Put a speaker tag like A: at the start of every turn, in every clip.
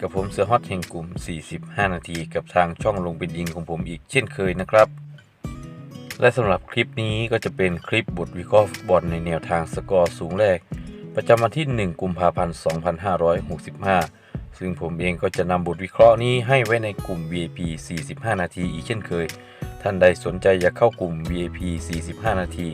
A: กับผมเสือฮอตแห่งกลุ่ม 45 นาทีกับทางช่องลงเป็นยิงของผมอีกเช่นเคยนะครับ และสำหรับคลิปนี้ก็จะเป็นคลิปบทวิเคราะห์ฟุตบอลในแนวทางสกอร์สูงแรก ประจำวันที่ 1 กุมภาพันธ์ 2565 ซึ่งผมเองก็จะนำบทวิเคราะห์นี้ให้ไว้ในกลุ่ม VIP 45 นาทีอีกเช่นเคย ท่านใดสนใจอยากเข้ากลุ่ม VIP 45 นาที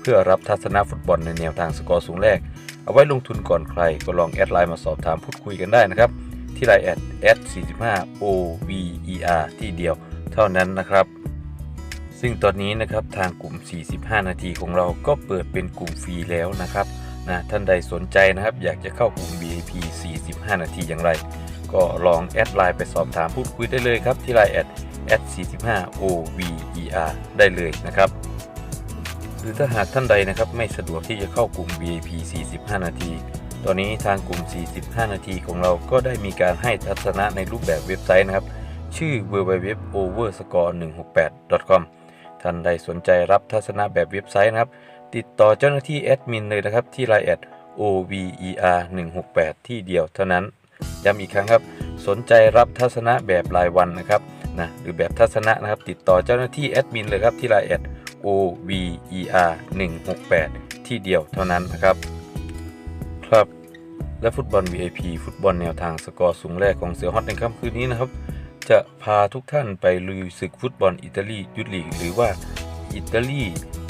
A: เพื่อรับทัศนะฟุตบอลในแนวทางสกอร์สูงแรก เอาไว้ลงทุนก่อนใครก็ลองแอดไลน์มาสอบถามพูดคุยกันได้นะครับ ที่ไลน์แอดแอด45 OVER ที่เดียวเท่านั้นนะครับ ซึ่งตอนนี้นะครับทางกลุ่ม 45 นาทีของเราก็เปิดเป็นกลุ่มฟรีแล้วนะครับนะท่านใดสนใจนะครับ อยากจะเข้ากลุ่ม VIP 45 นาทีอย่างไร ก็ลองแอดไลน์ไปสอบถามพูดคุยได้เลยครับที่ไลน์แอดแอด45 OVER ได้เลยนะครับ หรือถ้าหากท่านใดนะครับไม่สะดวกที่จะเข้ากลุ่ม VIP 45 นาที ตอนนี้ทางกลุ่ม 45 นาทีของเราก็ได้มีการให้ทัศนะในรูปแบบเว็บไซต์นะครับ ชื่อ www.overscore168.com ท่านใดสนใจรับทัศนะแบบเว็บไซต์นะครับ ติดต่อเจ้าหน้าที่แอดมินเลยนะครับ ที่ไลน์แอด over 168 ที่เดียวเท่านั้น ย้ำอีกครั้งครับ สนใจรับทัศนะแบบรายวันนะครับนะหรือแบบทัศนะนะครับ ติดต่อเจ้าหน้าที่แอดมินเลยครับที่ไลน์แอด over 168 ที่เดียวเท่านั้นนะครับครับ และฟุตบอล VIP ฟุตบอลแนวทางสกอร์สูงแรกของเสือฮอตในค่ำคืนนี้นะครับ จะพาทุกท่านไปลุยศึกฟุตบอลอิตาลียุทธลีกหรือว่าอิตาลี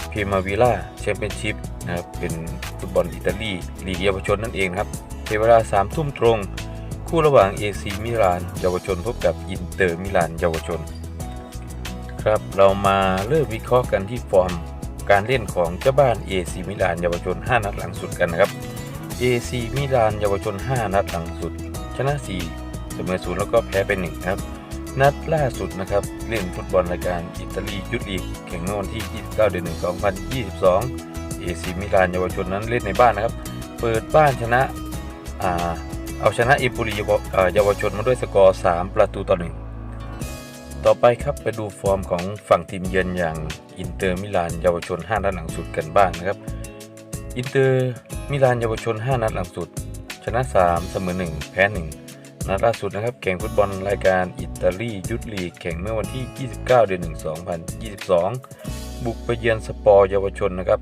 A: เพมาวิล่าแชมเปี้ยนชิพนะครับเป็นฟุตบอลอิตาลีลีกเยาวชนนั่นเองครับเป็นเวลา3ทุ่มตรง คู่ระหว่าง AC มิลานเยาวชนพบกับอินเตอร์มิลานเยาวชน ครับเรามาเริ่มวิเคราะห์กันที่ฟอร์มการเล่นของเจ้าบ้าน AC มิลานเยาวชน 5 นัดหลังสุดกันนะครับ AC มิลานเยาวชน 5 นัดหลังสุด ชนะ 4 เสมอ0แล้วก็แพ้ไป1ครับ นัดล่าสุดนะครับ เล่นฟุตบอลรายการอิตาลียุทธลีกแข่งเมื่อวันที่ 29 เดือน 1 2022 AC มิลานเยาวชนนั้นเล่นในบ้านนะครับ เปิดบ้านชนะอ่าเอาชนะอิมโปลีเยาวเอ่อเยาวชนมาด้วยสกอร์ 3 ประตูต่อ 1 ต่อไปครับไปดูฟอร์มของฝั่งทีมเยือนอย่างอินเตอร์มิลานเยาวชน 5 นัดหลังสุดกันบ้างนะครับ อินเตอร์มิลานเยาวชน 5 นัดหลังสุด ชนะ 3 เสมอ 1 แพ้ 1 นัดล่าสุดนะครับ แข่งฟุตบอลรายการอิตาลียุทธลีกแข่งเมื่อวันที่ 29 เดือน 1 2022 บุกไปเยือนสปอร์เยาวชนนะครับ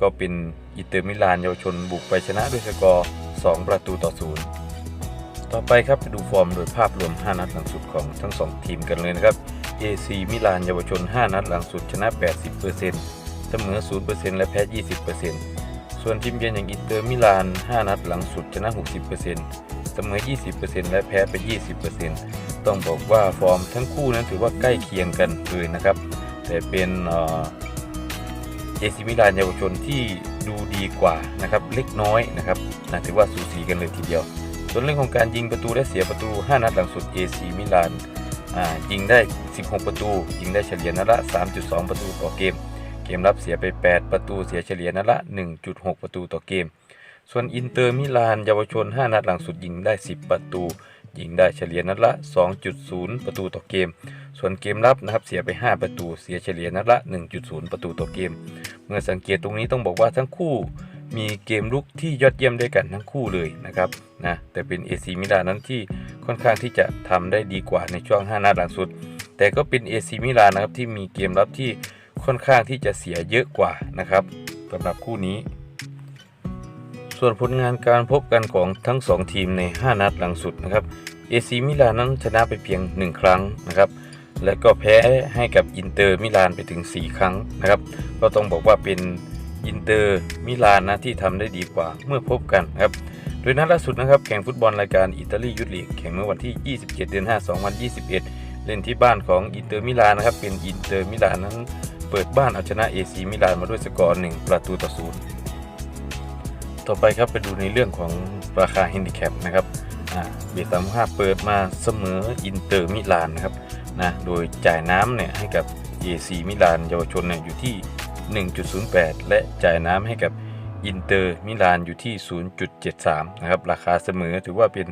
A: ก็เป็นอิเตอร์มิลานเยาวชน บุกไปชนะด้วยสกอร์ 2 ประตูต่อ 0 ต่อไปครับไปดูฟอร์มโดยภาพรวม 5 นัดหลังสุดของทั้ง 2 ทีมกันเลยนะครับ AC มิลานเยาวชน 5 นัดหลังสุดชนะ 80%เสมอ 0%และแพ้ 20% ส่วนทีมเยือนอย่างอินเตอร์มิลาน 5 นัดหลังสุดชนะ 60%เสมอ 20%และแพ้ไป 20%ต้องบอกว่าฟอร์มทั้งคู่นั้นถือว่าใกล้เคียงกันเลยนะครับ แต่เป็นเอซิมิลานเยาวชนที่ดูดีกว่านะครับเล็กน้อยนะครับนะถือว่าสูสีกันเลยทีเดียว ส่วนเรื่องของการยิงประตูและเสียประตู 5 นัดหลังสุด AC มิลานยิงได้ 16 ประตู ยิงได้เฉลี่ยนัดละ 3.2 ประตูต่อเกม มรับเสียไป 8 ประตูเสียเฉลี่ยนัดละ 1.6 ประตูต่อเกม ส่วนอินเตอร์มิลานเยาวชน 5 นัดหลังสุดยิงได้ 10 ประตูยิงได้เฉลี่ยนัดละ 2.0 ประตูต่อเกม ส่วนเกมรับนะครับเสียไป 5 ประตูเสียเฉลี่ยนัดละ 1.0 ประตูต่อเกม เมื่อสังเกตตรงนี้ต้องบอกว่าทั้งคู่มีเกมลุกที่ยอดเยี่ยมด้วยกันทั้งคู่เลยนะครับนะแต่เป็น AC มิลานนั้นที่ค่อนข้างที่จะทำได้ดีกว่าในช่วง 5 นัดหลังสุด แต่ก็เป็น AC มิลานนะครับที่มีเกมรับที่ ค่อนข้างที่จะเสียเยอะกว่านะครับสำหรับคู่นี้ ส่วนผลงานการพบกันของทั้ง 2 ทีมใน 5 นัดหลังสุดนะครับ AC มิลานนั้นชนะไปเพียง 1 ครั้งนะครับ และก็แพ้ให้กับอินเตอร์มิลานไปถึง 4 ครั้งนะครับ ก็ต้องบอกว่าเป็นอินเตอร์มิลานนะที่ทำได้ดีกว่าเมื่อพบกันครับ โดยนัดล่าสุดนะครับแข่งฟุตบอลรายการอิตาลียุทธลีกแข่งเมื่อวันที่ 27 เดือน 5 2021 เล่นที่บ้านของอินเตอร์มิลานนะครับ เป็นอินเตอร์มิลานนั้น เปิดบ้านเอาชนะ AC มิลานมาด้วยสกอร์1ประตูต่อศูนย์ต่อไปครับไปดูในเรื่องของราคาแฮนดิแคปนะครับอ่าเบสสามห้าเปิดมาเสมออินเตอร์มิลานนะครับนะโดยจ่ายน้ำเนี่ยให้กับ AC มิลานเยาวชนเนี่ยอยู่ที่ 1.08 และจ่ายน้ำให้กับอินเตอร์มิลานอยู่ที่ 0.73 นะครับ ราคาเสมอถือว่าเป็น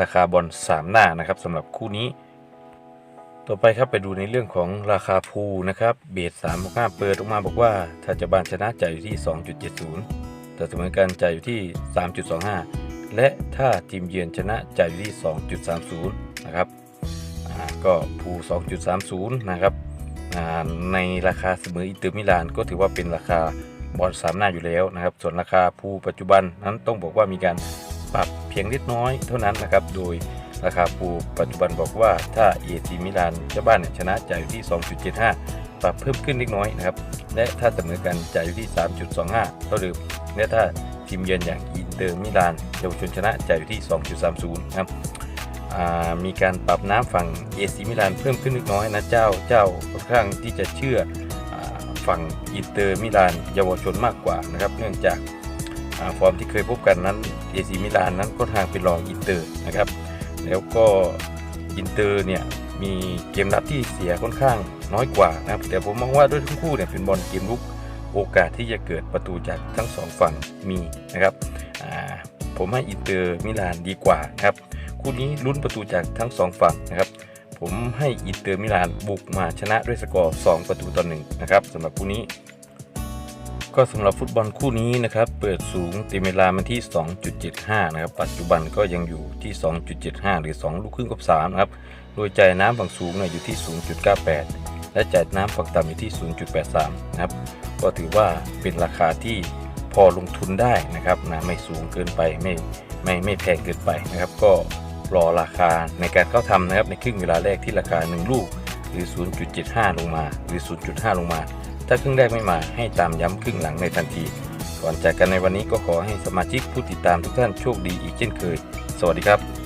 A: ราคาบอล3หน้านะครับสำหรับคู่นี้ ต่อไปครับไปดูในเรื่องของราคาพูนะครับเบส3 5เปิดออกมาบอกว่า ถ้าจะบานชนะจ่ายอยู่ที่ 2.70 แต่เสมอกันจ่ายอยู่ที่ 3.25 และถ้าทีมเยือนชนะจ่ายอยู่ที่ 2.30 นะครับก็พู2.30 นะครับในราคาเสมออินเตอร์มิลานก็ถือว่าเป็นราคาบอลสามหน้าอยู่แล้วนะครับ ส่วนราคาพูปัจจุบันนั้นต้องบอกว่ามีการปรับเพียงเล็กน้อยเท่านั้นนะครับ โดย ราคาพูปัจจุบันบอกว่าถ้าเอซีมิลานเจ้าบ้านเนี่ยชนะจ่ายอยู่ที่ 2.75 ปรับเพิ่มขึ้นเล็กน้อยนะครับ และถ้าเสมอกันจ่ายอยู่ที่ 3.25 เท่าเดิมและถ้าทีมเยือนอย่างอินเตอร์มิลานเยาวชนชนะจ่ายอยู่ที่ 2.30 นะครับมีการปรับน้ำฝั่งเอซีมิลานเพิ่มขึ้นเล็กน้อยนะเจ้าเจ้าค่อนข้างที่จะเชื่ออฝั่งอินเตอร์มิลานเยาวชนมากกว่านะครับ เนื่องจากฟอร์มที่เคยพบกันนั้นเอซีมิลานนั้นค่อนข้างเป็นรองอินเตอร์นะครับ แล้วก็อินเตอร์เนี่ยมีเกมรับที่เสียค่อนข้างน้อยกว่านะครับแต่ผมมองว่าด้วยทั้งคู่เนี่ยเป็นบอลเกมลุกโอกาสที่จะเกิดประตูจากทั้งสองฝั่งมีนะครับผมให้อินเตอร์มิลานดีกว่านะครับคู่นี้ลุ้นประตูจากทั้งสองฝั่งนะครับผมให้อินเตอร์มิลานบุกมาชนะด้วยสกอร์ 2 ประตูต่อหนึ่งนะครับสำหรับคู่นี้ ก็สำหรับฟุตบอลคู่นี้นะครับ เปิดสูงตีเวลามันที่ 2.75 นะครับ ปัจจุบันก็ยังอยู่ที่ 2.75 หรือ 2 ลูกครึ่งกับ3นะครับ โดยจ่ายน้ำฝั่งสูงเนี่ยอยู่ที่ 0.98 และจ่ายน้ำฝั่งต่ำอยู่ที่ 0.83 นะครับ ก็ถือว่าเป็นราคาที่พอลงทุนได้นะครับนะไม่สูงเกินไปไม่ไม่ไม่แพงเกินไปนะครับ ก็รอราคาในการเข้าทำนะครับในครึ่งเวลาแรกที่ราคา 1 ลูกหรือ 0.75 ลงมา หรือ 0.5 ลงมา ถ้าครึ่งแรกไม่มาให้ตามย้ำครึ่งหลังในทันที ก่อนจากกันในวันนี้ก็ขอให้สมาชิกผู้ติดตามทุกท่านโชคดีอีกเช่นเคย สวัสดีครับ